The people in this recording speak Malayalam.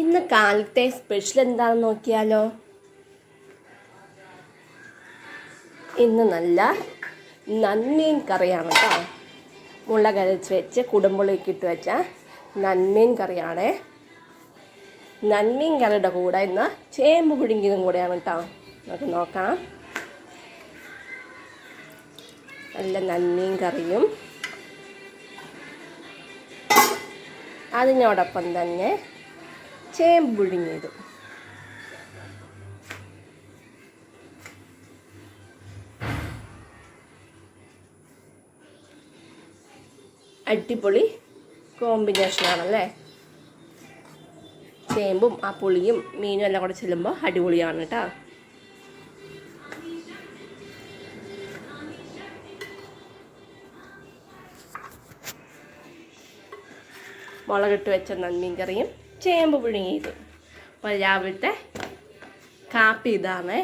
ഇന്ന് കാലത്തെ സ്പെഷ്യൽ എന്താണെന്ന് നോക്കിയാലോ? ഇന്ന് നല്ല നന്മീൻ കറിയാണ് കേട്ടോ മുളക് അരച്ച് വെച്ച് കുടമ്പുളിയൊക്കെ ഇട്ട് വെച്ച നന്മീൻ കറിയാണ്. നന്മീൻ കറിയുടെ കൂടെ ഇന്ന് ചേമ്പ് പുഴുങ്ങിയതും കൂടെയാണ് കേട്ടോ നമുക്ക് നോക്കാം. നല്ല നന്മീൻ കറിയും. അതിനോടൊപ്പം തന്നെ ചേമ്പ് പുഴുങ്ങിയത്. അടിപൊളി കോമ്പിനേഷനാണല്ലേ? ചേമ്പും ആ പുളിയും മീനും എല്ലാം കൂടെ ചെല്ലുമ്പോൾ അടിപൊളിയാണ് കേട്ടോ. മുളകിട്ട് വെച്ച നന്മീൻ കറിയും ചേമ്പ് പുഴുങ്ങിയത് അപ്പോൾ രാവിലത്തെ കാപ്പി ഇതാണേ.